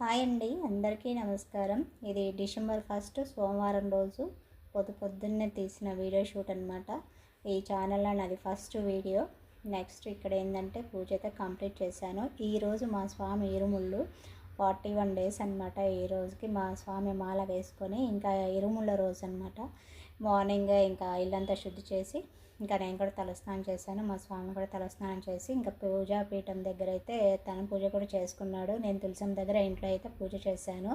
Hi అండి అందరికీ నమస్కారం. ఇది డిసెంబర్ ఫస్ట్ సోమవారం రోజు పొద్దు పొద్దున్నే తీసిన వీడియో షూట్ అనమాట ఈ ఛానల్లో నాది ఫస్ట్ వీడియో. నెక్స్ట్ ఇక్కడ ఏంటంటే పూజ అయితే కంప్లీట్ చేశాను. ఈరోజు మా స్వామి ఇరుముళ్ళు ఫార్టీ వన్ డేస్ అనమాట ఈ రోజుకి మా స్వామి మాల వేసుకొని ఇంకా ఇరుముళ్ళ రోజు అనమాట మార్నింగ్ ఇంకా ఇల్లంతా శుద్ధి చేసి ఇంకా నేను కూడా తలస్నానం చేశాను మా స్వామి కూడా తలస్నానం చేసి ఇంకా పూజా పీఠం దగ్గర అయితే తన పూజ కూడా చేసుకున్నాడు. నేను తులసం దగ్గర ఇంట్లో అయితే పూజ చేశాను.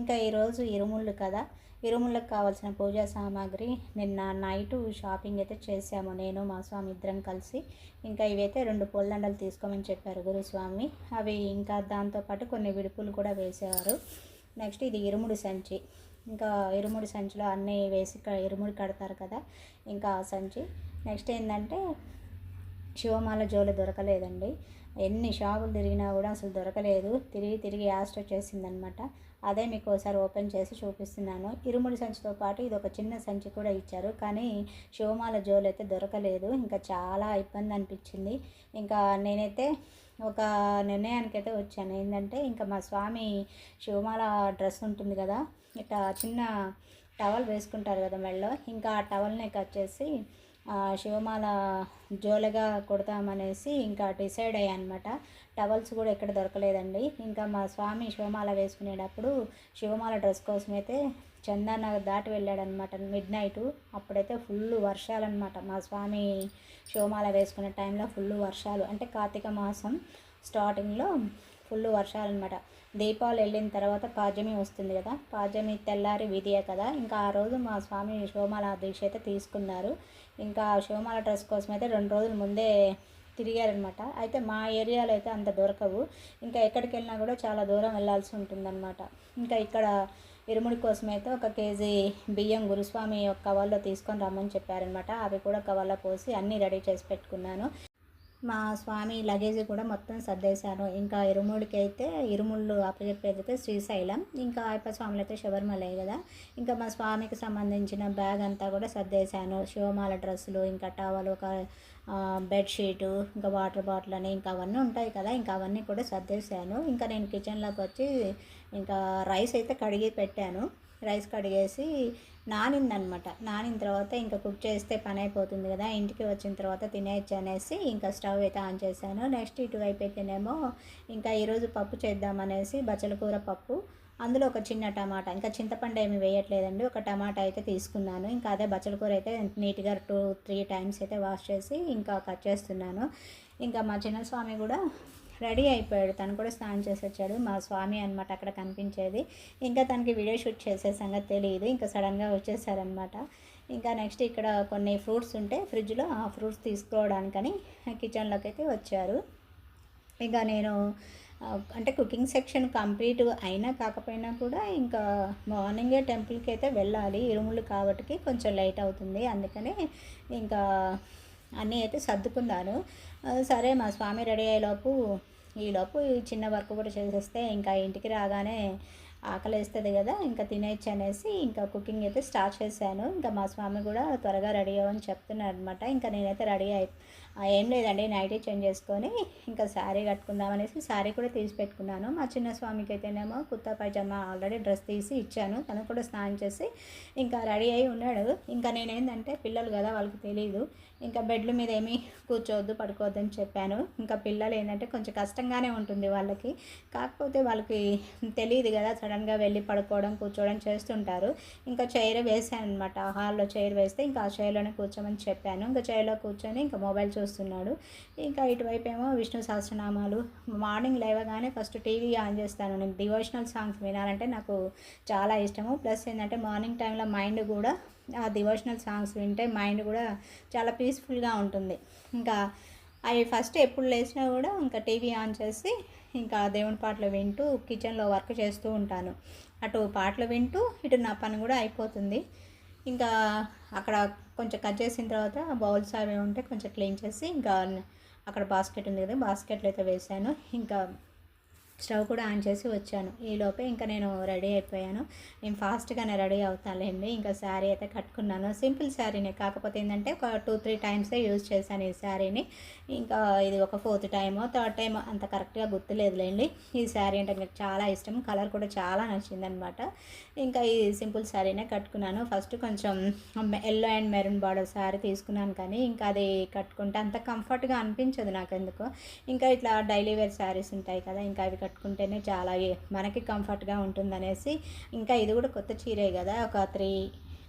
ఇంకా ఈరోజు ఇరుముళ్ళు కదా ఇరుముళ్ళకి కావాల్సిన పూజా సామాగ్రి నిన్న నైట్ షాపింగ్ అయితే చేశాము. నేను మా స్వామి ఇద్దరం కలిసి ఇంకా ఇవైతే రెండు పూలదండలు తీసుకోమని చెప్పారు గురుస్వామి. అవి ఇంకా దాంతోపాటు కొన్ని విడుపులు కూడా వేసేవారు. నెక్స్ట్ ఇది ఇరుముడు సంచి. ఇంకా ఇరుముడి సంచిలో అన్నీ వేసి ఇరుముడి కడతారు కదా ఇంకా ఆ సంచి. నెక్స్ట్ ఏంటంటే శివమాల జోలు దొరకలేదండి. ఎన్ని షాపులు తిరిగినా కూడా అసలు దొరకలేదు. తిరిగి తిరిగి యాస్ట్ వచ్చేసిందనమాట. అదే మీకు ఒకసారి ఓపెన్ చేసి చూపిస్తున్నాను. ఇరుముడి సంచితో పాటు ఇది ఒక చిన్న సంచి కూడా ఇచ్చారు. కానీ శివమాల జోలు అయితే దొరకలేదు. ఇంకా చాలా ఇబ్బంది అనిపించింది. ఇంకా నేనైతే ఒక నిర్ణయానికి అయితే వచ్చాను. ఏంటంటే ఇంకా మా స్వామి శివమాల డ్రెస్ ఉంటుంది కదా ఇట్లా చిన్న టవల్ వేసుకుంటారు కదా మెడలో. ఇంకా ఆ టవల్ని కట్ చేసి శివమాల జోలగా కొడతామనేసి ఇంకా డిసైడ్ అయ్యా అనమాట టవల్స్ కూడా ఎక్కడ దొరకలేదండి. ఇంకా మా స్వామి శివమాల వేసుకునేటప్పుడు శివమాల డ్రెస్ కోసం అయితే చందానగర్ దాటి వెళ్ళాడనమాట మిడ్ నైట్. అప్పుడైతే ఫుల్ వర్షాలన్నమాట. మా స్వామి శివమాల వేసుకునే టైంలో ఫుల్ వర్షాలు. అంటే కార్తీక మాసం స్టార్టింగ్లో ఫుల్ వర్షాలు అనమాట దీపావళి వెళ్ళిన తర్వాత పాడ్యమి వస్తుంది కదా పాడ్యమి తెల్లారి విధియే కదా. ఇంకా ఆ రోజు మా స్వామి శివమాల దీక్ష అయితే తీసుకున్నారు. ఇంకా శివమాల డ్రెస్ కోసం అయితే రెండు రోజుల ముందే తిరిగారనమాట అయితే మా ఏరియాలో అయితే అంత దొరకవు. ఇంకా ఎక్కడికి వెళ్ళినా కూడా చాలా దూరం వెళ్ళాల్సి ఉంటుందన్నమాట. ఇంకా ఇక్కడ ఇరుముడి కోసం అయితే ఒక కేజీ బియ్యం గురుస్వామి కవర్లో తీసుకొని రమ్మని చెప్పారనమాట అవి కూడా కవర్లో పోసి అన్నీ రెడీ చేసి పెట్టుకున్నాను. మా స్వామి లగేజ్ కూడా మొత్తం సర్దేశాను. ఇంకా ఇరుముడికి అయితే ఇరుముళ్ళు అప్పచెప్పేది అయితే శ్రీశైలం. ఇంకా అయ్యప్ప స్వాములు అయితే శబరిమలే కదా. ఇంకా మా స్వామికి సంబంధించిన బ్యాగ్ అంతా కూడా సర్దేశాను. శివమాల డ్రెస్సులు ఇంకా టవల్ ఒక బెడ్షీటు ఇంకా వాటర్ బాటిల్ అని ఇంకా అవన్నీ ఉంటాయి కదా. ఇంకా అవన్నీ కూడా సర్దేశాను. ఇంకా నేను కిచెన్లోకి వచ్చి ఇంకా రైస్ అయితే కడిగి పెట్టాను. రైస్ కడిగేసి నానిందనమాట. నానిన తర్వాత ఇంకా కుక్ చేస్తే పని అయిపోతుంది కదా ఇంటికి వచ్చిన తర్వాత తినేయచ్చు అనేసి ఇంకా స్టవ్ అయితే ఆన్ చేశాను. నెక్స్ట్ ఇటువైపు అయితేనేమో ఇంకా ఈరోజు పప్పు చేద్దామనేసి బచ్చల కూర పప్పు అందులో ఒక చిన్న టమాటా. ఇంకా చింతపండు ఏమి వేయట్లేదండి ఒక టమాటా అయితే తీసుకున్నాను. ఇంకా అదే బచ్చల కూర అయితే నీట్గా టూ త్రీ టైమ్స్ అయితే వాష్ చేసి ఇంకా కట్ చేస్తున్నాను. ఇంకా మా చిన్న స్వామి కూడా రెడీ అయిపోయాడు. తను కూడా స్నానం చేసి వచ్చాడు. మా స్వామి అనమాట అక్కడ కనిపించేది. ఇంకా తనకి వీడియో షూట్ చేసే సంగతి తెలియదు. ఇంకా సడన్గా వచ్చేసారనమాట ఇంకా నెక్స్ట్ ఇక్కడ కొన్ని ఫ్రూట్స్ ఉంటే ఫ్రిడ్జ్లో ఆ ఫ్రూట్స్ తీసుకోవడానికని కిచెన్లోకి అయితే వచ్చారు. ఇంకా నేను అంటే కుకింగ్ సెక్షన్ కంప్లీట్ అయినా కాకపోయినా కూడా ఇంకా మార్నింగే టెంపుల్కి అయితే వెళ్ళాలి. ఇరుములు కాబట్టి కొంచెం లేట్ అవుతుంది. అందుకని ఇంకా అన్నీ అయితే సర్దుకున్నాను సరే మా స్వామి రెడీ అయ్యేలోపు ఈలోపు ఈ చిన్న వర్క్ కూడా చేసేస్తే ఇంకా ఇంటికి రాగానే ఆకలేస్తుంది కదా ఇంకా తినేయచ్చు అనేసి ఇంకా కుకింగ్ అయితే స్టార్ట్ చేశాను. ఇంకా మా స్వామి కూడా త్వరగా రెడీ అవ్వని చెప్తున్నారు అనమాట ఇంకా నేనైతే రెడీ అయి ఏం లేదండి నైటే చేంజ్ చేసుకొని ఇంకా శారీ కట్టుకుందాం అనేసి శారీ కూడా తీసి పెట్టుకున్నాను. మా చిన్న స్వామికి అయితేనేమో కుత్తా పైజామా ఆల్రెడీ డ్రెస్ తీసి ఇచ్చాను. తను కూడా స్నానం చేసి ఇంకా రెడీ అయి ఉన్నాడు. ఇంకా నేనేందంటే పిల్లలు కదా వాళ్ళకి తెలియదు ఇంకా బెడ్ల మీద ఏమీ కూర్చోవద్దు పడుకోవద్దు అని చెప్పాను. ఇంకా పిల్లలు ఏంటంటే కొంచెం కష్టంగానే ఉంటుంది వాళ్ళకి. కాకపోతే వాళ్ళకి తెలియదు కదా సడన్గా వెళ్ళి పడుకోవడం కూర్చోవడం చేస్తుంటారు. ఇంకా చైర్ వేసాను అనమాట హాల్లో చైర్ వేస్తే ఇంకా ఆ చైర్లోనే కూర్చోమని చెప్పాను. ఇంకా చైర్లో కూర్చొని ఇంకా మొబైల్ చూస్తున్నాడు. ఇంకా ఇటువైపు ఏమో విష్ణు సహస్రనామాలు. మార్నింగ్ లేవగానే ఫస్ట్ టీవీ ఆన్ చేస్తాను. నేను డివోషనల్ సాంగ్స్ వినాలంటే నాకు చాలా ఇష్టము. ప్లస్ ఏంటంటే మార్నింగ్ టైంలో మైండ్ కూడా ఆ డివోషనల్ సాంగ్స్ వింటే మైండ్ కూడా చాలా పీస్ఫుల్గా ఉంటుంది. ఇంకా అవి ఫస్ట్ ఎప్పుడు లేచినా కూడా ఇంకా టీవీ ఆన్ చేసి ఇంకా దేవుని పాటలు వింటూ కిచెన్లో వర్క్ చేస్తూ ఉంటాను. అటు పాటలు వింటూ ఇటు నా పని కూడా అయిపోతుంది. ఇంకా అక్కడ కొంచెం కట్ చేసిన తర్వాత బౌల్స్ అవి ఉంటే కొంచెం క్లీన్ చేసి ఇంకా అక్కడ బాస్కెట్ ఉంది కదా బాస్కెట్లో అయితే వేసాను. ఇంకా స్టవ్ కూడా ఆన్ చేసి వచ్చాను. ఈ లోపే ఇంకా నేను రెడీ అయిపోయాను. నేను ఫాస్ట్గానే రెడీ అవుతానులేండి. ఇంకా శారీ అయితే కట్టుకున్నాను. సింపుల్ శారీనే. కాకపోతే ఏంటంటే ఒక టూ త్రీ టైమ్సే యూజ్ చేశాను ఈ శారీని. ఇంకా ఇది ఒక ఫోర్త్ టైమో థర్డ్ టైం అంత కరెక్ట్గా గుర్తులేదులేండి. ఈ శారీ అంటే నాకు చాలా ఇష్టం. కలర్ కూడా చాలా నచ్చిందనమాట. ఇంకా ఈ సింపుల్ శారీనే కట్టుకున్నాను. ఫస్ట్ కొంచెం yellow and maroon border sari తీసుకున్నాను కానీ ఇంకా అది కట్టుకుంటే అంత కంఫర్ట్గా అనిపించదు నాకు ఎందుకో ఇంకా ఇట్లా డైలీ వేర్ శారీస్ ఉంటాయి కదా ఇంకా అవి కట్టుకుంటేనే చాలా మనకి కంఫర్ట్గా ఉంటుందనేసి ఇంకా ఇది కూడా కొత్త చీరే కదా ఒక త్రీ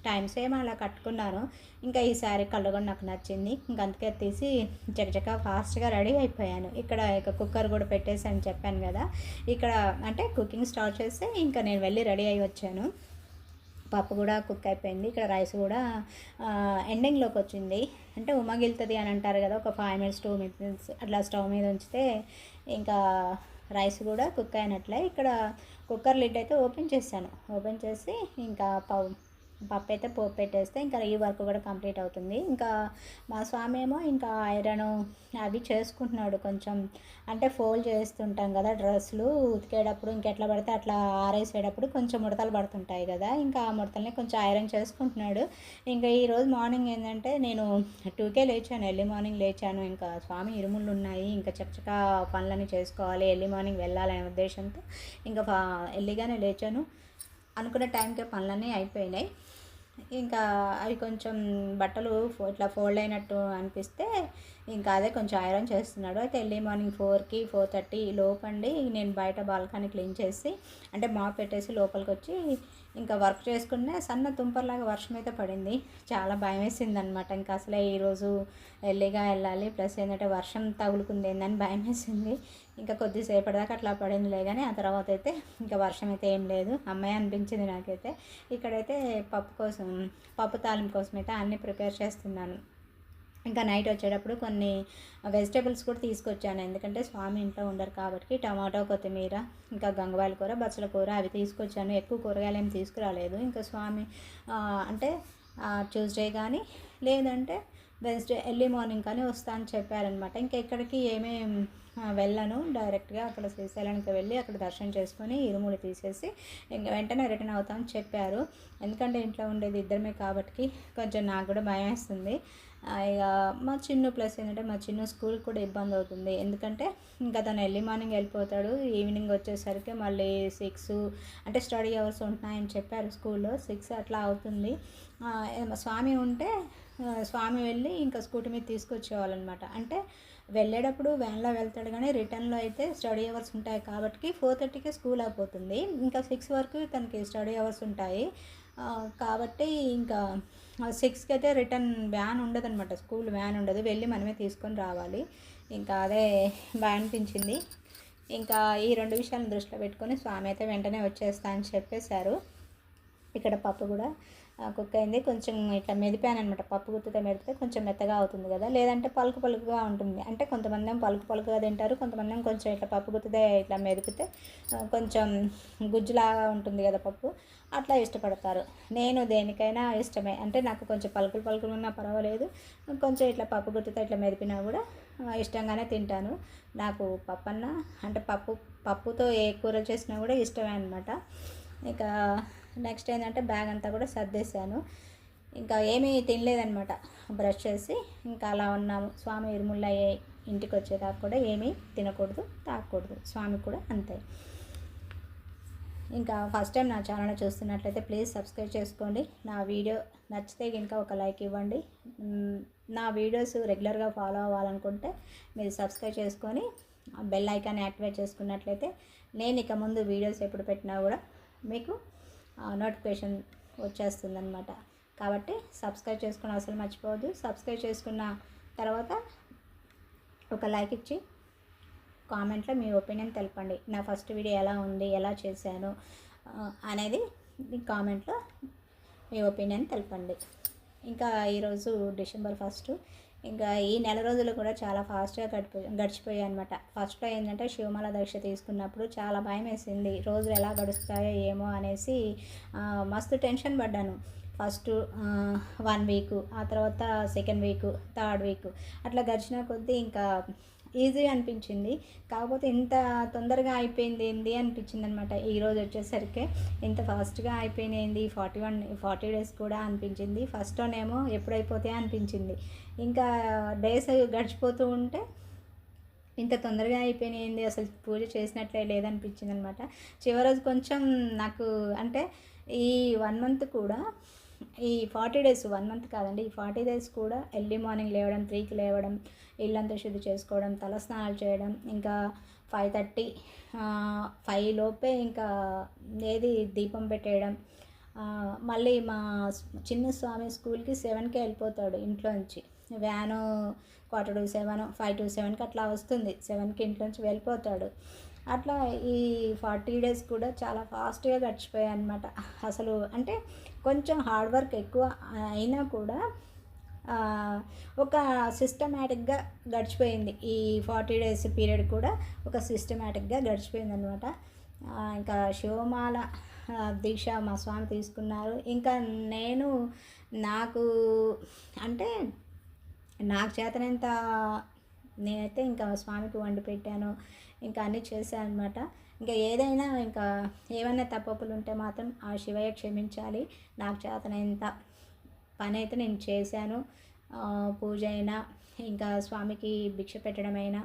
టైమ్స్ ఏమో అలా కట్టుకున్నాను. ఇంకా ఈ శారీ కళ్ళు కూడా నాకు నచ్చింది. ఇంక అందుకే తీసి చకచక ఫాస్ట్గా రెడీ అయిపోయాను. ఇక్కడ ఇక కుక్కర్ కూడా పెట్టేసి అని చెప్పాను కదా ఇక్కడ అంటే కుకింగ్ స్టార్ట్ చేస్తే ఇంకా నేను వెళ్ళి రెడీ అయి వచ్చాను. పప్పు కూడా కుక్ అయిపోయింది. ఇక్కడ రైస్ కూడా ఎండింగ్లోకి వచ్చింది. అంటే ఉమ్మగిలుతుంది అని అంటారు కదా ఒక ఫైవ్ మినిట్స్ టూ మినిట్స్ అట్లా స్టవ్ మీద ఉంచితే ఇంకా రైస్ కూడా కుక్ అయినట్లే. ఇక్కడ కుక్కర్ లిడ్ అయితే ఓపెన్ చేశాను. ఓపెన్ చేసి ఇంకా పప్పు పప్పు అయితే పోపు పెట్టేస్తే ఇంకా ఈ వర్క్ కూడా కంప్లీట్ అవుతుంది. ఇంకా మా స్వామి ఏమో ఇంకా ఐరన్ అవి చేసుకుంటున్నాడు కొంచెం. అంటే ఫోల్డ్ చేస్తుంటాం కదా డ్రెస్సులు ఉతికేటప్పుడు ఇంకెట్లా పడితే అట్లా ఆరేసేటప్పుడు కొంచెం ముడతలు పడుతుంటాయి కదా. ఇంకా ఆ ముడతల్ని కొంచెం ఐరన్ చేసుకుంటున్నాడు. ఇంకా ఈరోజు మార్నింగ్ ఏంటంటే నేను టూకే లేచాను. ఎర్లీ మార్నింగ్ లేచాను. ఇంకా స్వామి ఇరుములు ఉన్నాయి. ఇంకా చక్కచక్క పనులన్నీ చేసుకోవాలి. ఎర్లీ మార్నింగ్ వెళ్ళాలనే ఉద్దేశంతో ఇంకా ఎర్లీగానే లేచాను. అనుకున్న టైంకే పనులన్నీ అయిపోయినాయి. ఇంకా అవి కొంచెం బట్టలు ఇట్లా ఫోల్డ్ అయినట్టు అనిపిస్తే ఇంకా అదే కొంచెం ఐరన్ చేస్తున్నాడు. అయితే ఎర్లీ మార్నింగ్ ఫోర్కి ఫోర్ థర్టీ లోపండి. నేను బయట బాల్కనీ క్లీన్ చేసి అంటే మాప్ పెట్టేసి లోపలికి వచ్చి ఇంకా వర్క్ చేసుకునే సన్న తుంపర్లాగా వర్షం అయితే పడింది. చాలా భయం వేసింది అనమాట ఇంకా అసలే ఈరోజు ఎర్లీగా వెళ్ళాలి. ప్లస్ ఏంటంటే వర్షం తగులుకుంది ఏందని భయం వేసింది. ఇంకా కొద్దిసేపటి దాకా అట్లా పడిందిలే కానీ ఆ తర్వాత అయితే ఇంకా వర్షం అయితే ఏం లేదు. అమ్మాయి అనిపించింది నాకైతే. ఇక్కడైతే పప్పు కోసం పప్పు తాలింపు కోసం అయితే అన్నీ ప్రిపేర్ చేస్తున్నాను. ఇంకా నైట్ వచ్చేటప్పుడు కొన్ని వెజిటేబుల్స్ కూడా తీసుకొచ్చాను. ఎందుకంటే స్వామి ఇంట్లో ఉండరు కాబట్టి టమాటో కొత్తిమీర ఇంకా గంగవాయల కూర బచ్చల కూర అవి తీసుకొచ్చాను. ఎక్కువ కూరగాయలు ఏమి తీసుకురాలేదు. ఇంకా స్వామి అంటే ట్యూస్డే కానీ లేదంటే వెన్స్డే ఎర్లీ మార్నింగ్ కానీ వస్తా అని చెప్పారనమాట ఇంకా ఎక్కడికి ఏమేమి వెళ్ళను. డైరెక్ట్గా అక్కడ శ్రీశైలానికి వెళ్ళి అక్కడ దర్శనం చేసుకొని ఇరుములు తీసేసి ఇంకా వెంటనే రిటర్న్ అవుతామని చెప్పారు. ఎందుకంటే ఇంట్లో ఉండేది ఇద్దరమే కాబట్టి కొంచెం నాకు కూడా భయం వేస్తుంది. ఇక మా చిన్న ప్లస్ ఏంటంటే మా చిన్న స్కూల్కి కూడా ఇబ్బంది అవుతుంది. ఎందుకంటే ఇంకా తను ఎర్లీ మార్నింగ్ వెళ్ళిపోతాడు. ఈవినింగ్ వచ్చేసరికి మళ్ళీ సిక్స్ అంటే స్టడీ అవర్స్ ఉంటున్నాయని చెప్పారు స్కూల్లో. సిక్స్ అట్లా అవుతుంది. స్వామి ఉంటే స్వామి వెళ్ళి ఇంకా స్కూటీ మీద తీసుకొచ్చేవాళ్ళనమాట. అంటే వెళ్ళేటప్పుడు వ్యాన్లో వెళ్తాడు కానీ రిటర్న్లో అయితే స్టడీ అవర్స్ ఉంటాయి కాబట్టి ఫోర్ థర్టీకి స్కూల్ అయిపోతుంది. ఇంకా సిక్స్ వరకు తనకి స్టడీ అవర్స్ ఉంటాయి. కాబట్టి ఇంకా సిక్స్కి అయితే రిటర్న్ వ్యాన్ ఉండదు అనమాట స్కూల్ వ్యాన్ ఉండదు. వెళ్ళి మనమే తీసుకొని రావాలి. ఇంకా అదే బాగా అనిపించింది. ఇంకా ఈ రెండు విషయాలను దృష్టిలో పెట్టుకొని స్వామి అయితే వెంటనే వచ్చేస్తా అని చెప్పేశారు. ఇక్కడ పప్పు కూడా. కుక్ అయింది. కొంచెం ఇట్లా మెదిపాను అనమాట పప్పు గుత్తితో మెదిపితే కొంచెం మెత్తగా అవుతుంది కదా. లేదంటే పలుకు పలుకుగా ఉంటుంది. అంటే కొంతమంది ఏమో పలుకు పలుకుగా తింటారు. కొంతమంది ఏమో కొంచెం ఇట్లా పప్పు గుత్తితే ఇట్లా మెదిపితే కొంచెం గుజ్జులాగా ఉంటుంది కదా పప్పు. అట్లా ఇష్టపడతారు. నేను దేనికైనా ఇష్టమే. అంటే నాకు కొంచెం పలుకులు పలుకులు ఉన్నా పర్వాలేదు. కొంచెం ఇట్లా పప్పు గుత్తితో ఇట్లా మెదిపినా కూడా ఇష్టంగానే తింటాను. నాకు పప్పు అన్న అంటే పప్పు పప్పుతో ఏ కూర చేసినా కూడా ఇష్టమే అనమాట ఇక నెక్స్ట్ ఏంటంటే బ్యాగ్ అంతా కూడా సర్దేశాను. ఇంకా ఏమీ తినలేదనమాట బ్రష్ చేసి ఇంకా అలా ఉన్నాము. స్వామి ఇరుముళ్ళ ఇంటికి వచ్చేదాకా కూడా ఏమీ తినకూడదు తాగకూడదు. స్వామి కూడా అంతే. ఇంకా ఫస్ట్ టైం నా ఛానల్ చూస్తున్నట్లయితే ప్లీజ్ సబ్స్క్రైబ్ చేసుకోండి. నా వీడియో నచ్చితే కనుక ఒక లైక్ ఇవ్వండి. నా వీడియోస్ రెగ్యులర్గా ఫాలో అవ్వాలనుకుంటే మీరు సబ్స్క్రైబ్ చేసుకొని బెల్ ఐకాన్ యాక్టివేట్ చేసుకున్నట్లయితే నేను ఇక ముందు వీడియోస్ ఎప్పుడు పెట్టినా కూడా మీకు నోటిఫికేషన్ వచ్చేస్తుందన్నమాట. కాబట్టి సబ్స్క్రైబ్ చేసుకుని అసలు మర్చిపోవద్దు. సబ్స్క్రైబ్ చేసుకున్న తర్వాత ఒక లైక్ ఇచ్చి కామెంట్లో మీ ఒపీనియన్ తెలపండి. నా ఫస్ట్ వీడియో ఎలా ఉంది ఎలా చేశాను అనేది మీ కామెంట్లో మీ ఒపీనియన్ తెలపండి. ఇంకా ఈరోజు డిసెంబర్ ఫస్ట్ ఇంకా ఈ నెల రోజులు కూడా చాలా ఫాస్ట్గా గడిపో గడిచిపోయాయి అనమాట ఫస్ట్లో ఏంటంటే శివమాల దీక్ష తీసుకున్నప్పుడు చాలా భయం వేసింది. రోజులు ఎలా గడుస్తాయో ఏమో అనేసి మస్తు టెన్షన్ పడ్డాను. ఫస్ట్ వన్ వీక్ ఆ తర్వాత సెకండ్ వీక్ థర్డ్ వీక్ అట్లా గడిచిన కొద్దీ ఇంకా ఈజీ అనిపించింది. కాకపోతే ఇంత తొందరగా అయిపోయింది ఏంది అనిపించింది అనమాట ఈరోజు వచ్చేసరికి ఇంత ఫాస్ట్గా అయిపోయింది ఫార్టీ వన్ ఫార్టీ డేస్ కూడా అనిపించింది. ఫస్ట్లోనేమో ఎప్పుడైపోతే అనిపించింది. ఇంకా డేస్ గడిచిపోతూ ఉంటే ఇంత తొందరగా అయిపోయినాయింది అసలు పూజ చేసినట్లే లేదనిపించింది అనమాట చివరి రోజు కొంచెం నాకు అంటే ఈ వన్ మంత్ కూడా ఈ ఫార్టీ డేస్ వన్ మంత్ కాదండి ఈ ఫార్టీ డేస్ కూడా ఎర్లీ మార్నింగ్ లేవడం త్రీకి లేవడం ఇల్లంతా శుద్ధి చేసుకోవడం తలస్నానాలు చేయడం ఇంకా ఫైవ్ థర్టీ ఫైవ్ లోపే ఇంకా ఏది దీపం పెట్టేయడం. మళ్ళీ మా చిన్న స్వామి స్కూల్కి సెవెన్కే వెళ్ళిపోతాడు ఇంట్లో నుంచి van quarter to seven five to సెవెన్కి అట్లా వస్తుంది. సెవెన్కి ఇంట్లో నుంచి వెళ్ళిపోతాడు. అట్లా ఈ ఫార్టీ డేస్ కూడా చాలా ఫాస్ట్గా గడిచిపోయాయి అనమాట అసలు అంటే కొంచెం హార్డ్ వర్క్ ఎక్కువ అయినా కూడా ఒక సిస్టమేటిక్గా గడిచిపోయింది. ఈ ఫార్టీ డేస్ పీరియడ్ కూడా ఒక సిస్టమేటిక్గా గడిచిపోయింది అనమాట ఇంకా శివమాల దీక్ష మా స్వామి తీసుకున్నారు. ఇంకా నేను నాకు అంటే నాకు చేతనంత నేనైతే ఇంకా స్వామికి వండి పెట్టాను. ఇంకా అన్నీ చేశాను అనమాట ఇంకా ఏదైనా ఇంకా ఏమైనా తప్పప్పులు ఉంటే మాత్రం ఆ శివయ్య క్షమించాలి. నాకు చేతనంత పని అయితే నేను చేశాను. పూజ అయినా ఇంకా స్వామికి భిక్ష పెట్టడమైనా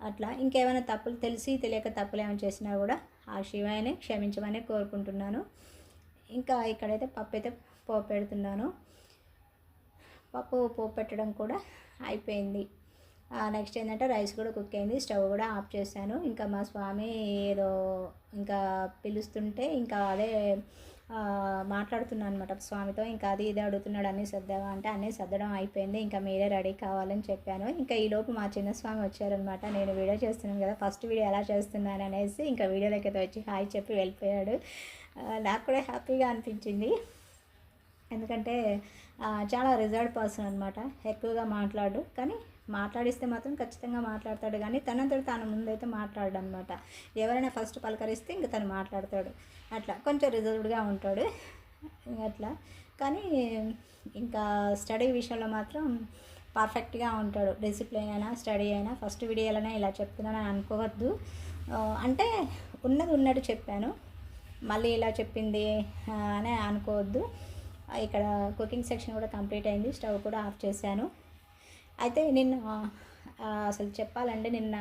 అట్లా. ఇంకేమైనా తప్పులు తెలిసి తెలియక తప్పులు ఏమైనా చేసినా కూడా ఆ శివాయని క్షమించమని కోరుకుంటున్నాను. ఇంకా ఇక్కడైతే పప్పు అయితే పోపు పెడుతున్నాను. పప్పు పోపు పెట్టడం కూడా అయిపోయింది. నెక్స్ట్ ఏంటంటే రైస్ కూడా కుక్ అయింది. స్టవ్ కూడా ఆఫ్ చేశాను. ఇంకా మా స్వామి ఏదో ఇంకా పిలుస్తుంటే ఇంకా అదే మాట్లాడుతున్నాను అనమాట స్వామితో ఇంకా అది ఇది అడుగుతున్నాడు అన్నీ సర్దావా అంటే అన్నీ సర్దడం అయిపోయింది ఇంకా మీరే రెడీ కావాలని చెప్పాను. ఇంకా ఈ లోపు మా చిన్న స్వామి వచ్చారనమాట నేను వీడియో చేస్తున్నాను కదా ఫస్ట్ వీడియో ఎలా చేస్తున్నాను అనేసి ఇంకా వీడియోలోకి అయితే వచ్చి హాయ్ చెప్పి వెళ్ళిపోయాడు. నాకు కూడా హ్యాపీగా అనిపించింది. ఎందుకంటే చాలా రిజర్వ్డ్ పర్సన్ అనమాట ఎక్కువగా మాట్లాడు కానీ మాట్లాడిస్తే మాత్రం ఖచ్చితంగా మాట్లాడతాడు. కానీ తనంతటి తాను ముందైతే మాట్లాడడం అనమాట ఎవరైనా ఫస్ట్ పలకరిస్తే ఇంక తను మాట్లాడతాడు. అట్లా కొంచెం రిజర్వ్డ్గా ఉంటాడు. అట్లా. కానీ ఇంకా స్టడీ విషయంలో మాత్రం పర్ఫెక్ట్గా ఉంటాడు. డిసిప్లిన్ అయినా స్టడీ అయినా ఫస్ట్ వీడియోలోనే ఇలా చెప్తున్నానని అనుకోవద్దు. అంటే ఉన్నది ఉన్నట్టు చెప్పాను. మళ్ళీ ఇలా చెప్పింది అని అనుకోవద్దు. ఇక్కడ కుకింగ్ సెక్షన్ కూడా కంప్లీట్ అయింది. స్టవ్ కూడా ఆఫ్ చేశాను. అయితే నిన్న అసలు చెప్పాలంటే నిన్న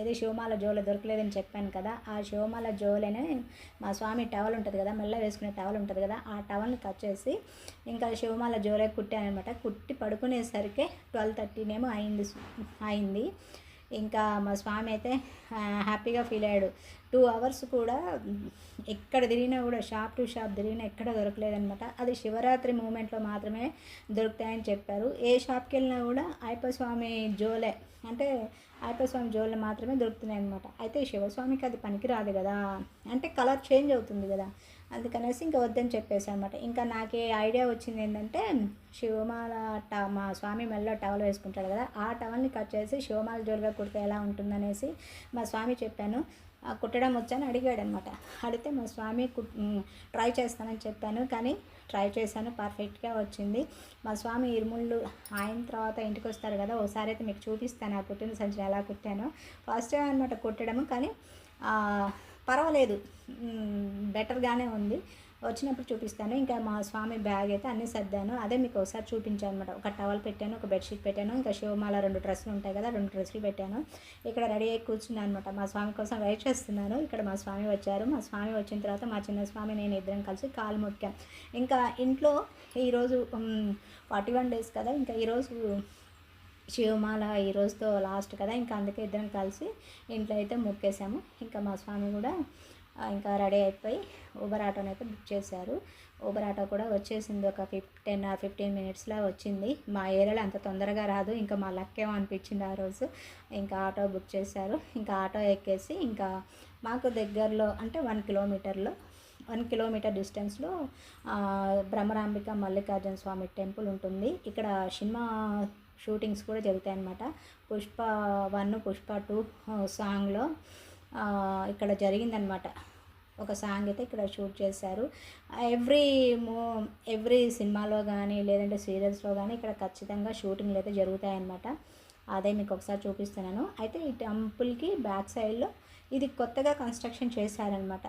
ఏదో శివమాల జోలు దొరకలేదని చెప్పాను కదా ఆ శివమాల జోలనే మా స్వామి టవల్ ఉంటుంది కదా మెల్ల వేసుకునే టవల్ ఉంటుంది కదా ఆ టవల్ని కట్ చేసి ఇంకా శివమాల జోలే కుట్టానమాట కుట్టి పడుకునేసరికి ట్వెల్వ్ థర్టీనేమో అయింది అయింది. ఇంకా మా స్వామి అయితే హ్యాపీగా ఫీల్ అయ్యాడు. టూ అవర్స్ కూడా ఎక్కడ తిరిగినా కూడా షాప్ టు షాప్ తిరిగినా ఎక్కడ దొరకలేదనమాట అది శివరాత్రి మూమెంట్లో మాత్రమే దొరుకుతాయని చెప్పారు. ఏ షాప్కి వెళ్ళినా కూడా అయ్యప్ప స్వామి జోలే అంటే అయ్యప్ప స్వామి జోలే మాత్రమే దొరుకుతున్నాయి అనమాట అయితే శివస్వామికి అది పనికిరాదు కదా అంటే కలర్ చేంజ్ అవుతుంది కదా అందుకనేసి ఇంకా వద్దని చెప్పేసి అనమాట ఇంకా నాకే ఐడియా వచ్చింది ఏంటంటే శివమాల ట మా స్వామి మెల్లో టవల్ వేసుకుంటాడు కదా ఆ టవల్ని కట్ చేసి శివమాల జోలుగా కుడితే ఎలా ఉంటుందనేసి మా స్వామి చెప్పాను. కుట్టడం వచ్చని అడిగాడు అనమాట అడిగితే మా స్వామి ట్రై చేస్తానని చెప్పాను. కానీ ట్రై చేశాను పర్ఫెక్ట్గా వచ్చింది. మా స్వామి ఇరుముళ్ళు ఆయన తర్వాత ఇంటికి వస్తారు కదా ఒకసారి అయితే మీకు చూపిస్తాను ఆ కుట్టిన సంచి ఎలా కుట్టాను. ఫస్ట్ అనమాట కుట్టడము కానీ పర్వాలేదు. బెటర్గానే ఉంది. వచ్చినప్పుడు చూపిస్తాను. ఇంకా మా స్వామి బ్యాగ్ అయితే అన్నీ సర్దాను. అదే మీకు ఒకసారి చూపించాను అనమాట ఒక టవల్ పెట్టాను ఒక బెడ్షీట్ పెట్టాను ఇంకా శివమాల రెండు డ్రెస్సులు ఉంటాయి కదా రెండు డ్రెస్సులు పెట్టాను. ఇక్కడ రెడీ అయ్యి కూర్చున్నాను అనమాట మా స్వామి కోసం వెయిట్ చేస్తున్నాను. ఇక్కడ మా స్వామి వచ్చారు. మా స్వామి వచ్చిన తర్వాత మా చిన్న స్వామి నేను ఇద్దరం కలిసి కాలు మొక్కాం ఇంకా ఇంట్లో ఈరోజు ఫార్టీ వన్ డేస్ కదా ఇంకా ఈరోజు శివమాల ఈ రోజుతో లాస్ట్ కదా ఇంకా అందుకే ఇద్దరం కలిసి ఇంట్లో అయితే మొక్కేసాము ఇంకా మా స్వామి కూడా ఇంకా రెడీ అయిపోయి ఊబర్ ఆటోని అయితే బుక్ చేశారు. ఊబర్ ఆటో కూడా వచ్చేసింది ఒక ఫిఫ్ టెన్ ఆర్ ఫిఫ్టీన్ మినిట్స్లో వచ్చింది. మా ఏరియాలో అంత తొందరగా రాదు ఇంకా మా లక్కేమో అనిపించింది ఆ రోజు. ఇంకా ఆటో బుక్ చేశారు. ఇంకా ఆటో ఎక్కేసి ఇంకా మాకు దగ్గరలో అంటే వన్ కిలోమీటర్లో వన్ కిలోమీటర్ డిస్టెన్స్లో బ్రహ్మరాంబిక మల్లికార్జున స్వామి టెంపుల్ ఉంటుంది. ఇక్కడ సినిమా షూటింగ్స్ కూడా జరుగుతాయి అన్నమాట పుష్ప వన్ పుష్ప టూ సాంగ్లో ఇక్కడ జరిగిందనమాట ఒక సాంగ్ అయితే ఇక్కడ షూట్ చేశారు. ఎవ్రీ మూ ఎవ్రీ సినిమాలో కానీ లేదంటే సీరియల్స్లో కానీ ఇక్కడ ఖచ్చితంగా షూటింగ్లు అయితే జరుగుతాయన్నమాట. అదే మీకు ఒకసారి చూపిస్తున్నాను. అయితే ఈ టెంపుల్కి బ్యాక్ సైడ్లో ఇది కొత్తగా కన్స్ట్రక్షన్ చేశారనమాట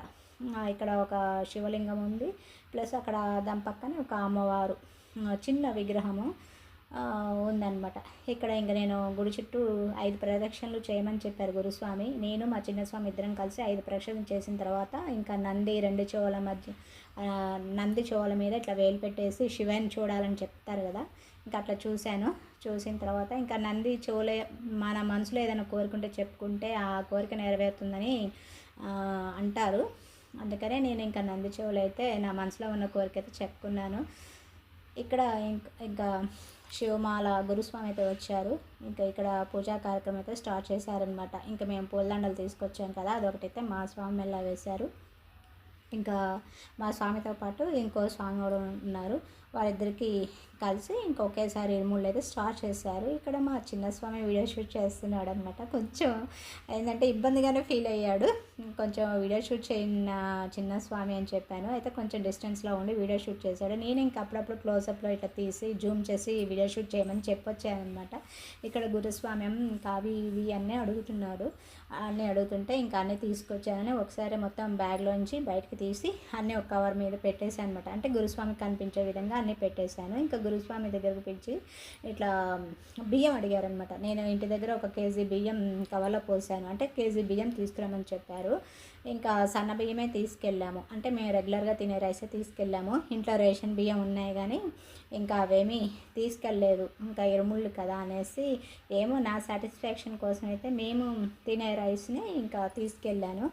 ఇక్కడ ఒక శివలింగం ఉంది. ప్లస్ అక్కడ దాని పక్కన ఒక అమ్మవారు. చిన్న విగ్రహము. ఉందన్నమాట. ఇక్కడ ఇంకా నేను గుడి చుట్టూ ఐదు ప్రదక్షిణలు చేయమని చెప్పారు గురుస్వామి. నేను మా చిన్నస్వామి ఇద్దరం కలిసి ఐదు ప్రదక్షిణలు చేసిన తర్వాత ఇంకా నంది రెండు చెవుల మధ్య నంది చెవుల మీద ఇట్లా వేలు పెట్టేసి శివని చూడాలని చెప్తారు కదా. ఇంకా అట్లా చూశాను. చూసిన తర్వాత ఇంకా నంది చెవులే మన మనసులో ఏదైనా కోరుకుంటే చెప్పుకుంటే ఆ కోరిక నెరవేరుతుందని అంటారు. అందుకనే నేను ఇంకా నంది చెవులు అయితే నా మనసులో ఉన్న కోరిక అయితే చెప్పుకున్నాను. ఇక్కడ ఇంకా ఇంకా శివమాల గురుస్వామి అయితే వచ్చారు. ఇంకా ఇక్కడ పూజా కార్యక్రమం అయితే స్టార్ట్ చేశారనమాట ఇంకా మేము పూలదండలు తీసుకొచ్చాం కదా అదొకటైతే మా స్వామి మెల్ల వేశారు. ఇంకా మా స్వామితో పాటు ఇంకో స్వామి కూడా ఉన్నారు. వారిద్దరికి కలిసి ఇంకొకేసారి ఇరుముళ్ళు అయితే స్టార్ట్ చేశారు. ఇక్కడ మా చిన్న స్వామి వీడియో షూట్ చేస్తున్నాడు అనమాట కొంచెం ఏంటంటే ఇబ్బందిగానే ఫీల్ అయ్యాడు. కొంచెం వీడియో షూట్ చేయన చిన్న స్వామి అని చెప్పాను. అయితే కొంచెం డిస్టెన్స్లో ఉండి వీడియో షూట్ చేశాడు. నేను ఇంక అప్పుడప్పుడు క్లోజప్లో ఇట్లా తీసి జూమ్ చేసి వీడియో షూట్ చేయమని చెప్పొచ్చానమాట ఇక్కడ గురుస్వామి ఇంకా అవి ఇవి అన్నీ అడుగుతున్నాడు. అన్నీ అడుగుతుంటే ఇంకా అన్నీ తీసుకొచ్చానని ఒకసారి మొత్తం బ్యాగ్లోంచి బయటకు తీసి అన్నీ ఒక కవర్ మీద పెట్టేసి అనమాట అంటే గురుస్వామికి కనిపించే విధంగా అన్నీ పెట్టేశాను. ఇంకా గురుస్వామి దగ్గరకు పిలిచి ఇట్లా బియ్యం అడిగారనమాట నేను ఇంటి దగ్గర ఒక కేజీ బియ్యం కవర్లో పోసాను. అంటే కేజీ బియ్యం తీసుకురామని చెప్పారు. ఇంకా సన్న బియ్యమే తీసుకెళ్ళాము. అంటే మేము రెగ్యులర్గా తినే రైసే తీసుకెళ్ళాము. ఇంట్లో రేషన్ బియ్యం ఉన్నాయి కానీ ఇంకా అవేమీ తీసుకెళ్ళలేదు. ఇంకా ఇరుముళ్ళు కదా అనేసి ఏమో నా సాటిస్ఫాక్షన్ కోసం అయితే మేము తినే రైస్ని ఇంకా తీసుకెళ్ళాను.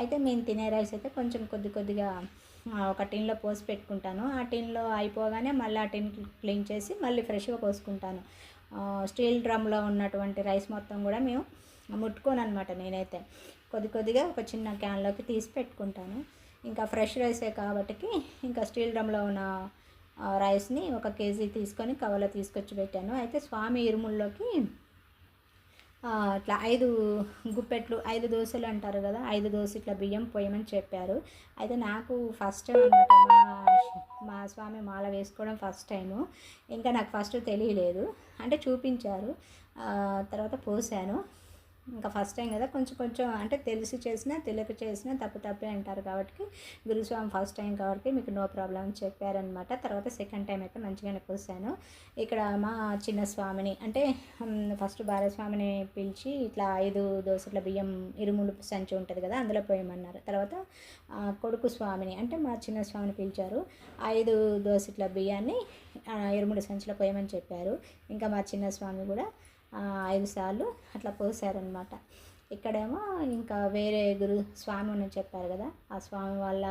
అయితే మేము తినే రైస్ అయితే కొంచెం కొద్ది కొద్దిగా ఒక టిన్లో పోసి పెట్టుకుంటాను. ఆ టిన్లో అయిపోగానే మళ్ళీ ఆ టిన్ క్లీన్ చేసి మళ్ళీ ఫ్రెష్గా పోసుకుంటాను స్టీల్ డ్రమ్లో ఉన్నటువంటి రైస్ మొత్తం కూడా మేము ముట్టుకోను అనమాట నేనైతే. కొద్ది కొద్దిగా ఒక చిన్న క్యాన్లోకి తీసి పెట్టుకుంటాను. ఇంకా ఫ్రెష్ రైసే కాబట్టి ఇంకా స్టీల్ డ్రమ్లో ఉన్న రైస్ని ఒక కేజీ తీసుకొని కవర్లో తీసుకొచ్చి పెట్టాను. అయితే స్వామి ఇరుముల్లోకి ఇట్లా ఐదు గుప్పెట్లు ఐదు దోశలు అంటారు కదా ఐదు దోశ ఇట్లా బియ్యం పోయమని చెప్పారు. అయితే నాకు ఫస్ట్ టైం అనమాట మా మా స్వామి మాల వేసుకోవడం ఫస్ట్ టైము ఇంకా నాకు ఫస్ట్ తెలియలేదు. అంటే చూపించారు. తర్వాత పోసాను. ఇంకా ఫస్ట్ టైం కదా కొంచెం కొంచెం అంటే తెలిసి చేసినా తెలియక చేసినా తప్పు తప్పే అంటారు కాబట్టి గురుస్వామి ఫస్ట్ టైం కాబట్టి మీకు నో ప్రాబ్లం అని చెప్పారనమాట తర్వాత సెకండ్ టైం అయితే మంచిగానే కూర్చాను ఇక్కడ మా చిన్న స్వామిని అంటే ఫస్ట్ భారస్వామిని పిలిచి ఇట్లా ఐదు దోశల బియ్యం ఇరుములు సంచి ఉంటుంది కదా అందులో పోయమన్నారు. తర్వాత కొడుకు స్వామిని అంటే మా చిన్న స్వామిని పిలిచారు. ఐదు దోశల బియ్యాన్ని ఇరుముడు సంచిలో పోయమని చెప్పారు. ఇంకా మా చిన్న స్వామి కూడా ఐదు సార్లు అట్లా పోసారనమాట ఇక్కడేమో ఇంకా వేరే గురు స్వామి అని చెప్పారు కదా ఆ స్వామి వాళ్ళ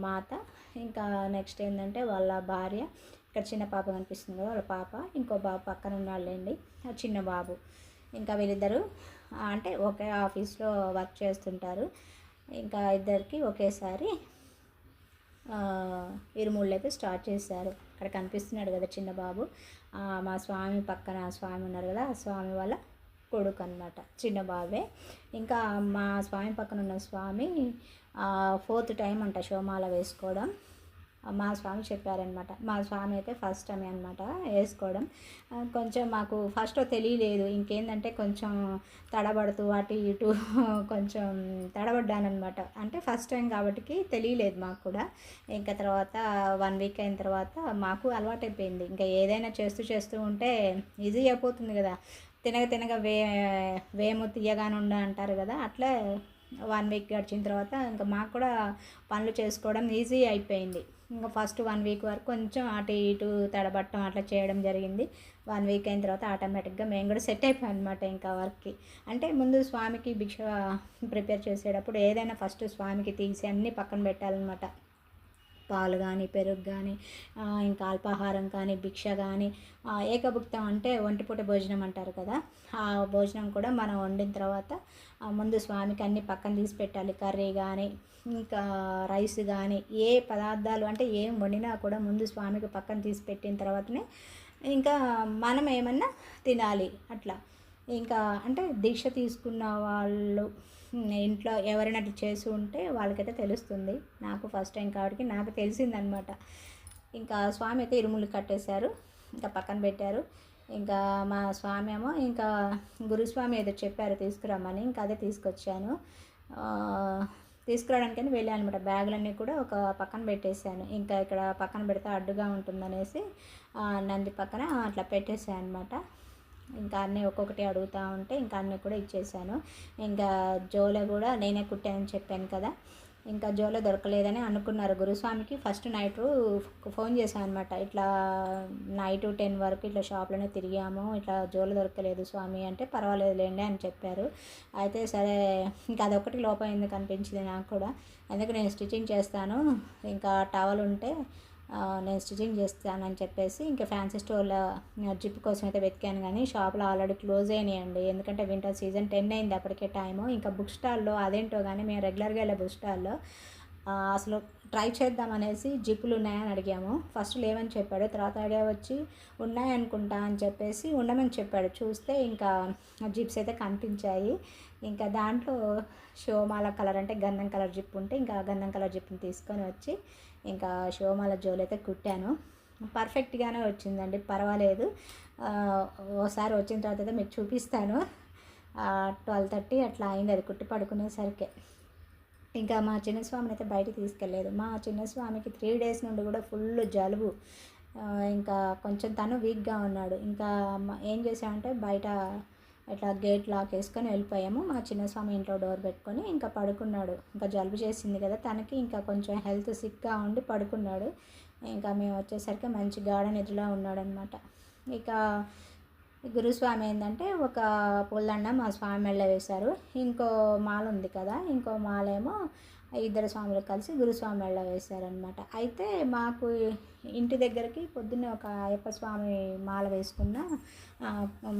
మాత ఇంకా నెక్స్ట్ ఏంటంటే వాళ్ళ భార్య ఇక్కడ చిన్న పాప కనిపిస్తుంది కదా వాళ్ళ పాప ఇంకో బాబు పక్కన ఉన్నాళ్ళండి ఆ చిన్న బాబు. ఇంకా వీళ్ళిద్దరు అంటే ఒకే ఆఫీస్లో వర్క్ చేస్తుంటారు ఇంకా ఇద్దరికి ఒకేసారి ఆ, ఇరుముళ్ళు అయితే స్టార్ట్ చేశారు. అక్కడ కనిపిస్తున్నాడు కదా చిన్న బాబు మా స్వామి పక్కన స్వామి ఉన్నారు కదా ఆ స్వామి వాళ్ళ కొడుకు అనమాట చిన్న బాబే ఇంకా మా స్వామి పక్కన ఉన్న స్వామి ఫోర్త్ టైం అంట శోమాల వేసుకోవడం. మా స్వామి చెప్పారనమాట మా స్వామి అయితే ఫస్ట్ టైం అనమాట వేసుకోవడం. కొంచెం మాకు ఫస్ట్ తెలియలేదు. ఇంకేందంటే కొంచెం తడబడుతూ అటు ఇటు కొంచెం తడబడ్డానమాట అంటే ఫస్ట్ టైం కాబట్టి తెలియలేదు మాకు కూడా. ఇంకా తర్వాత వన్ వీక్ అయిన తర్వాత మాకు అలవాటైపోయింది. ఇంకా ఏదైనా చేస్తూ చేస్తూ ఉంటే ఈజీ అయిపోతుంది కదా. తినగ తినగ వే వేము తీయగానే ఉండ అంటారు కదా. అట్లా వన్ వీక్ గడిచిన తర్వాత ఇంకా మాకు కూడా పనులు చేసుకోవడం ఈజీ అయిపోయింది. ఇంకా ఫస్ట్ వన్ వీక్ వరకు కొంచెం అటు ఇటు తడబట్టం అట్లా చేయడం జరిగింది. వన్ వీక్ అయిన తర్వాత ఆటోమేటిక్గా మేము కూడా సెట్ అయిపోయాం అనమాట ఇంకా వర్క్కి. అంటే ముందు స్వామికి భిక్ష ప్రిపేర్ చేసేటప్పుడు ఏదైనా ఫస్ట్ స్వామికి తీసి అన్నీ పక్కన పెట్టాలన్నమాట. పాలు కానీ పెరుగు కానీ ఇంకా అల్పాహారం కానీ భిక్ష కానీ ఏకభుక్తం అంటే ఒంటిపూట భోజనం అంటారు కదా. ఆ భోజనం కూడా మనం వండిన తర్వాత ముందు స్వామికి అన్ని పక్కన తీసి పెట్టాలి. కర్రీ కానీ ఇంకా రైస్ కానీ ఏ పదార్థాలు అంటే ఏం వండినా కూడా ముందు స్వామికి పక్కన తీసి పెట్టిన తర్వాతనే ఇంకా మనం ఏమన్నా తినాలి. అట్లా. ఇంకా అంటే దీక్ష తీసుకున్న వాళ్ళు ఇంట్లో ఎవరైనా అట్లా చేసి ఉంటే వాళ్ళకైతే తెలుస్తుంది. నాకు ఫస్ట్ టైం కాబట్టి నాకు తెలిసిందనమాట. ఇంకా స్వామి అయితే ఇరుములు కట్టేశారు ఇంకా పక్కన పెట్టారు. ఇంకా మా స్వామి ఏమో ఇంకా గురుస్వామి ఏదో చెప్పారు తీసుకురమ్మని ఇంకా అదే తీసుకొచ్చాను. తీసుకురావడానికని వెళ్ళాను అనమాట బ్యాగులన్నీ కూడా ఒక పక్కన పెట్టేశాను. ఇంకా ఇక్కడ పక్కన పెడితే అడ్డుగా ఉంటుందనేసి నంది పక్కన అట్లా పెట్టేశాను అనమాట ఇంకా అన్నీ ఒక్కొక్కటి అడుగుతూ ఉంటే ఇంకా అన్నీ కూడా ఇచ్చేసాను. ఇంకా జోల కూడా నేనే కుట్టానని చెప్పాను కదా. ఇంకా జోలో దొరకలేదని అనుకున్నారు గురుస్వామికి. ఫస్ట్ నైట్ ఫోన్ చేశాను అనమాట ఇట్లా నైట్ టెన్ వరకు ఇట్లా షాప్లోనే తిరిగాము. ఇట్లా జోలు దొరకలేదు స్వామి అంటే పర్వాలేదు లేండి అని చెప్పారు. అయితే సరే ఇంకా అదొకటి లోపం ఎందుకు అనిపించింది నాకు కూడా. అందుకే నేను స్టిచ్చింగ్ చేస్తాను. ఇంకా టవల్ ఉంటే నేను స్టిచ్చింగ్ చేస్తానని చెప్పేసి ఇంకా ఫ్యాన్సీ స్టోర్లో జిప్ కోసం అయితే వెతికాను కానీ షాప్లో ఆల్రెడీ క్లోజ్ అయినాయండి. ఎందుకంటే వింటర్ సీజన్ టెన్ అయింది అప్పటికే టైము. ఇంకా బుక్ స్టాల్లో అదేంటో కానీ మేము రెగ్యులర్గా వెళ్ళే బుక్ స్టాల్లో అసలు ట్రై చేద్దామనేసి జిప్పులు ఉన్నాయని అడిగాము. ఫస్ట్ లేవని చెప్పాడు. తర్వాత ఐడియా వచ్చి ఉన్నాయనుకుంటా అని చెప్పేసి ఉండమని చెప్పాడు. చూస్తే ఇంకా జిప్స్ అయితే కనిపించాయి. ఇంకా దాంట్లో షోమాల కలర్ అంటే గంధం కలర్ జిప్ ఉంటే ఇంకా గంధం కలర్ జిప్ని తీసుకొని వచ్చి ఇంకా షోమాల జోలు అయితే కుట్టాను. పర్ఫెక్ట్గానే వచ్చిందండి. పర్వాలేదు. ఓసారి వచ్చిన తర్వాత అయితే మీకు చూపిస్తాను. ట్వెల్వ్ థర్టీ అట్లా అయింది. అది కుట్టి పడుకునేసరికి. ఇంకా మా చిన్నస్వామిని అయితే బయటికి తీసుకెళ్ళలేదు. మా చిన్నస్వామికి త్రీ డేస్ నుండి కూడా ఫుల్ జలుబు. ఇంకా కొంచెం తను వీక్గా ఉన్నాడు. ఇంకా ఏం చేసామంటే బయట ఇట్లా గేట్ లాక్ వేసుకొని వెళ్ళిపోయాము. మా చిన్నస్వామి ఇంట్లో డోర్ పెట్టుకొని ఇంకా పడుకున్నాడు. ఇంకా జలుబు చేసింది కదా తనకి ఇంకా కొంచెం హెల్త్ సిక్గా ఉండి పడుకున్నాడు. ఇంకా మేము వచ్చేసరికి మంచి గాఢ నిద్రలో ఉన్నాడనమాట ఇక గురుస్వామి ఏంటంటే ఒక పుల్లన్న మా స్వామి మెళ్ళ వేశారు. ఇంకో మాల ఉంది కదా ఇంకో మాలేమో ఇద్దరు స్వాములు కలిసి గురుస్వామి వెళ్ళ వేశారనమాట అయితే మాకు ఇంటి దగ్గరికి పొద్దున్నే ఒక అయ్యప్ప స్వామి మాల వేసుకున్న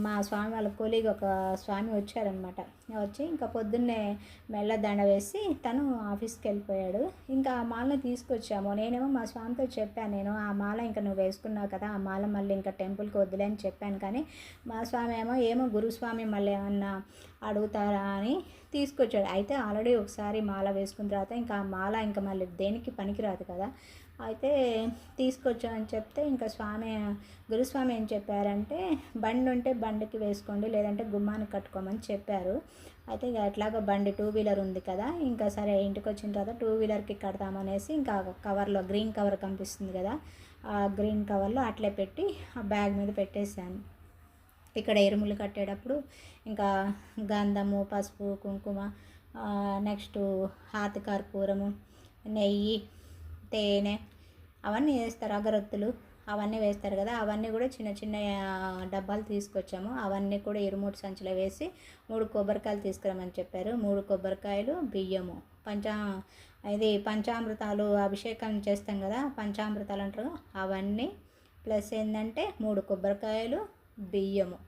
మా స్వామి వాళ్ళ కొలీగ్ ఒక స్వామి వచ్చారనమాట వచ్చి ఇంకా పొద్దున్నే మెల్ల దండ వేసి తను ఆఫీస్కి వెళ్ళిపోయాడు. ఇంకా ఆ మాలను తీసుకొచ్చాము. నేనేమో మా స్వామితో చెప్పాను నేను ఆ మాల ఇంకా నువ్వు వేసుకున్నావు కదా ఆ మాల మళ్ళీ ఇంకా టెంపుల్కి వద్దులే అని చెప్పాను. కానీ మా స్వామి ఏమో ఏమో గురుస్వామి మళ్ళీ ఏమన్నా అడుగుతారా అని తీసుకొచ్చాడు. అయితే ఆల్రెడీ ఒకసారి మాల వేసుకున్న తర్వాత ఇంకా ఆ మాల ఇంకా మళ్ళీ దేనికి పనికిరాదు కదా. అయితే తీసుకొచ్చామని చెప్తే ఇంకా స్వామి గురుస్వామి ఏం చెప్పారంటే బండి ఉంటే బండికి వేసుకోండి లేదంటే గుమ్మానికి కట్టుకోమని చెప్పారు. అయితే ఇక ఎట్లాగో బండి టూ వీలర్ ఉంది కదా ఇంకా సరే ఇంటికి వచ్చిన తర్వాత టూ వీలర్కి కడతామనేసి ఇంకా కవర్లో గ్రీన్ కవర్ కనిపిస్తుంది కదా ఆ గ్రీన్ కవర్లో అట్లే పెట్టి ఆ బ్యాగ్ మీద పెట్టేశాను. ఇక్కడ ఎరుములు కట్టేటప్పుడు ఇంకా గంధము పసుపు కుంకుమ నెక్స్ట్ హాతి కర్పూరము నెయ్యి తేనె అవన్నీ వేస్తారు అగరొత్తులు అవన్నీ వేస్తారు కదా. అవన్నీ కూడా చిన్న చిన్న డబ్బాలు తీసుకొచ్చాము. అవన్నీ కూడా ఇరుమూడు సంచులు వేసి మూడు కొబ్బరికాయలు తీసుకురమ్మని చెప్పారు. మూడు కొబ్బరికాయలు బియ్యము పంచా ఇది పంచామృతాలు అభిషేకం చేస్తాం కదా పంచామృతాలు అంటారు అవన్నీ. ప్లస్ ఏంటంటే మూడు కొబ్బరికాయలు బియ్యము.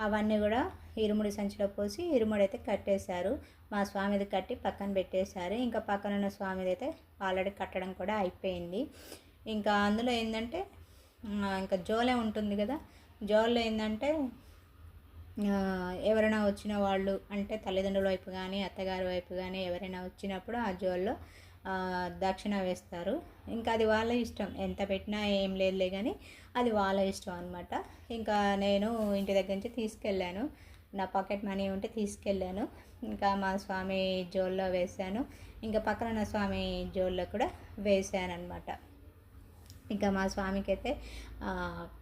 అవన్నీ కూడా ఇరుముడి సంచిలో పోసి ఇరుముడు అయితే కట్టేశారు. మా స్వామిది కట్టి పక్కన పెట్టేశారు. ఇంకా పక్కన ఉన్న స్వామిది అయితే ఆల్రెడీ కట్టడం కూడా అయిపోయింది. ఇంకా అందులో ఏంటంటే ఇంకా జోలే ఉంటుంది కదా. జోలో ఏంటంటే ఎవరైనా వచ్చిన వాళ్ళు అంటే తల్లిదండ్రుల వైపు కానీ అత్తగారి వైపు కానీ ఎవరైనా వచ్చినప్పుడు ఆ జోల్లో దక్షిణ వేస్తారు. ఇంకా అది వాళ్ళ ఇష్టం. ఎంత పెట్టినా ఏం లేదులే కానీ అది వాళ్ళ ఇష్టం అనమాట ఇంకా నేను ఇంటి దగ్గర నుంచి తీసుకెళ్ళాను. నా పాకెట్ మనీ ఉంటే తీసుకెళ్ళాను. ఇంకా మా స్వామి జోల్లో వేశాను. ఇంకా పక్కన నా స్వామి జోల్లో కూడా వేసాను అనమాట ఇంకా మా స్వామికి అయితే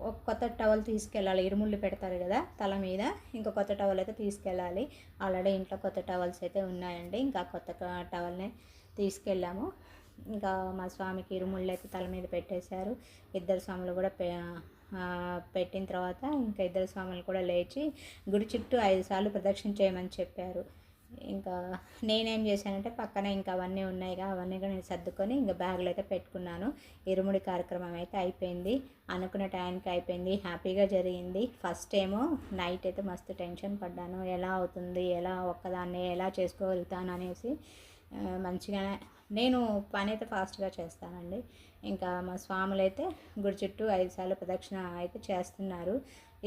ఒక కొత్త టవల్ తీసుకెళ్ళాలి. ఇరుముళ్ళు పెడతారు కదా తల మీద. ఇంకా కొత్త టవల్ అయితే తీసుకెళ్ళాలి. ఆల్రెడీ ఇంట్లో కొత్త టవల్స్ అయితే ఉన్నాయండి. ఇంకా కొత్త టవల్ని టవల్నే తీసుకెళ్ళాము. ఇంకా మా స్వామికి ఇరుముళ్ళు అయితే తల మీద పెట్టేశారు. ఇద్దరు స్వాములు కూడా పెట్టిన తర్వాత ఇంకా ఇద్దరు స్వాములు కూడా లేచి గుడి చుట్టూ ఐదు సార్లు ప్రదక్షిణ చేయమని చెప్పారు. ఇంకా నేనేం చేశానంటే పక్కన ఇంకా అవన్నీ ఉన్నాయిగా అవన్నీ కూడా నేను సర్దుకొని ఇంకా బ్యాగులు అయితే పెట్టుకున్నాను. ఇరుముడి కార్యక్రమం అయితే అయిపోయింది. అనుకున్న టైంకి అయిపోయింది. హ్యాపీగా జరిగింది. ఫస్ట్ ఏమో నైట్ అయితే మస్తు టెన్షన్ పడ్డాను. ఎలా అవుతుంది? ఎలా ఒక్కదాన్ని ఎలా చేసుకోగలుగుతాను అనేసి మంచిగానే నేను పని అయితే ఫాస్ట్గా చేస్తానండి. ఇంకా మా స్వాములు అయితే గుడి చుట్టూ ఐదు సార్లు ప్రదక్షిణ అయితే చేస్తున్నారు.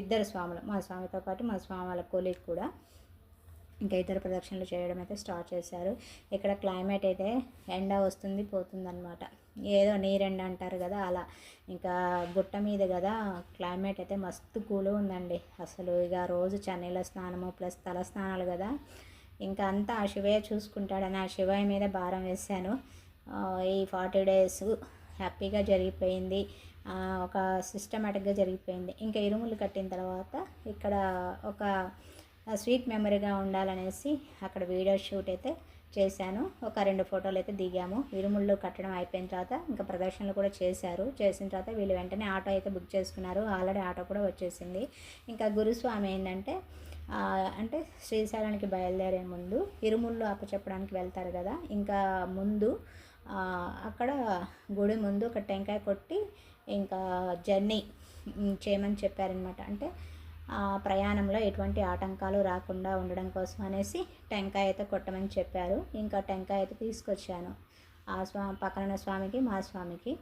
ఇద్దరు స్వాములు మా స్వామితో పాటు మా స్వామి వాళ్ళ కొలీగ్ కూడా. ఇంకా ఇతర ప్రదక్షిణలు చేయడం అయితే స్టార్ట్ చేశారు. ఇక్కడ క్లైమేట్ అయితే ఎండ వస్తుంది పోతుంది అనమాట ఏదో నీరెండ అంటారు కదా అలా. ఇంకా గుట్ట మీద కదా క్లైమేట్ అయితే మస్తు కూల్ ఉందండి. అసలు ఇక రోజు చన్నీళ్ళ స్నానము ప్లస్ తల స్నానాలు కదా. ఇంకా అంతా ఆ శివయ్య చూసుకుంటాడని ఆ శివయ్య మీద భారం వేశాను. ఈ ఫార్టీ డేస్ హ్యాపీగా జరిగిపోయింది. ఒక సిస్టమేటిక్గా జరిగిపోయింది. ఇంకా ఇరుములు కట్టిన తర్వాత ఇక్కడ ఒక స్వీట్ మెమరీగా ఉండాలనేసి అక్కడ వీడియో షూట్ అయితే చేశాను. ఒక రెండు ఫోటోలు అయితే దిగాము. ఇరుముళ్ళు కట్టడం అయిపోయిన తర్వాత ఇంకా ప్రదర్శనలు కూడా చేశారు. చేసిన తర్వాత వీళ్ళు వెంటనే ఆటో అయితే బుక్ చేసుకున్నారు. ఆల్రెడీ ఆటో కూడా వచ్చేసింది. ఇంకా గురుస్వామి ఏంటంటే అంటే శ్రీశైలానికి బయలుదేరే ముందు ఇరుముళ్ళు అప్పచెప్పడానికి వెళ్తారు కదా. ఇంకా ముందు అక్కడ గుడి ముందు ఒక టెంకాయ కొట్టి ఇంకా జర్నీ చేయమని చెప్పారనమాట. అంటే ప్రయాణంలో ఎటువంటి ఆటంకాలు రాకుండా ఉండడం కోసం అనేసి టెంకాయ అయితే కొట్టమని చెప్పారు. ఇంకా టెంకాయ అయితే తీసుకొచ్చాను. ఆ స్వామి పక్కన స్వామికి మా స్వామికి.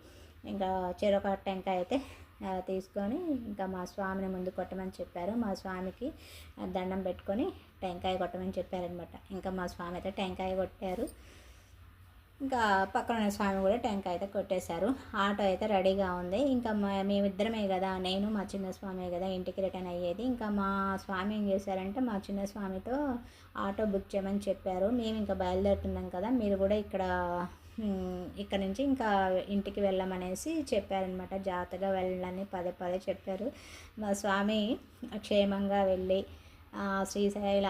ఇంకా చెరొక టెంకాయ అయితే తీసుకొని ఇంకా మా స్వామిని ముందు కొట్టమని చెప్పారు. మా స్వామికి దండం పెట్టుకొని టెంకాయ కొట్టమని చెప్పారనమాట ఇంకా మా స్వామి అయితే టెంకాయ కొట్టారు. ఇంకా పక్కన స్వామి కూడా టెంకాయ అయితే కొట్టేశారు. ఆటో అయితే రెడీగా ఉంది. ఇంకా మేమిద్దరమే కదా నేను మా చిన్న స్వామి కదా ఇంటికి రిటర్న్ అయ్యేది. ఇంకా మా స్వామి ఏం చేశారంటే మా చిన్న స్వామితో ఆటో బుక్ చేయమని చెప్పారు. మేము ఇంకా బయలుదేరుతున్నాం కదా మీరు కూడా ఇక్కడ ఇక్కడ నుంచి ఇంకా ఇంటికి వెళ్ళమనేసి చెప్పారనమాట. జాగ్రత్తగా వెళ్ళాలని పదే పదే చెప్పారు. మా స్వామి క్షేమంగా వెళ్ళి శ్రీశైల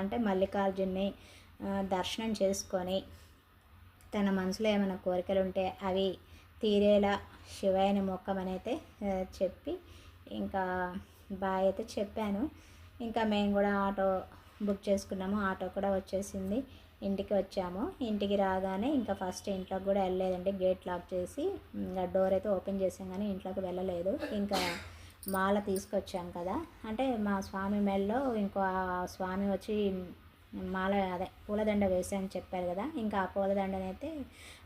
అంటే మల్లికార్జున్ని దర్శనం చేసుకొని తన మనసులో ఏమైనా కోరికలు ఉంటే అవి తీరేలా శివయ్యని మొక్కమని అయితే చెప్పి ఇంకా బాయ్ అయితే చెప్పాను. ఇంకా మేము కూడా ఆటో బుక్ చేసుకున్నాము. ఆటో కూడా వచ్చేసింది. ఇంటికి వచ్చాము. ఇంటికి రాగానే ఇంకా ఫస్ట్ ఇంట్లోకి కూడా వెళ్ళలేదండి. గేట్ లాక్ చేసి ఇంకా డోర్ అయితే ఓపెన్ చేసాం కానీ ఇంట్లోకి వెళ్ళలేదు. ఇంకా మాల తీసుకొచ్చాం కదా. అంటే మా స్వామి మెల్లో ఇంకో స్వామి వచ్చి మాల అదే పూలదండ వేసాను చెప్పారు కదా. ఇంకా ఆ పూలదండనైతే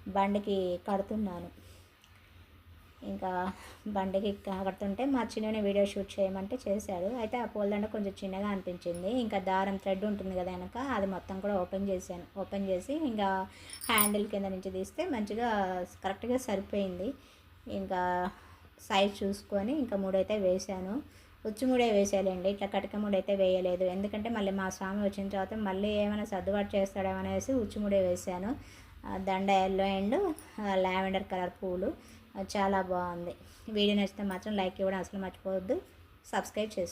బండికి కడుతున్నాను. ఇంకా బండికి కడుతుంటే మా చిన్న వీడియో షూట్ చేయమంటే చేశాడు. అయితే ఆ పూలదండ కొంచెం చిన్నగా అనిపించింది. ఇంకా దారం థ్రెడ్ ఉంటుంది కదా వెనక అది మొత్తం కూడా ఓపెన్ చేశాను. ఓపెన్ చేసి ఇంకా హ్యాండిల్ కింద నుంచి తీస్తే మంచిగా కరెక్ట్గా సరిపోయింది. ఇంకా సైజ్ చూసుకొని ఇంకా మూడైతే వేశాను. ఉచ్చుముడే వేసేయాలండి. ఇట్లా కటకముడి అయితే వేయలేదు. ఎందుకంటే మళ్ళీ మా స్వామి వచ్చిన తర్వాత మళ్ళీ ఏమైనా సర్దుబాటు చేస్తాడేమో అనేసి ఉచ్చుముడే వేసాను దండ ఎల్లో అండ్ లావెండర్ కలర్ పూలు. చాలా బాగుంది. వీడియో నచ్చితే మాత్రం లైక్ ఇవ్వడం అసలు మర్చిపోవద్దు. సబ్స్క్రైబ్ చేసుకోండి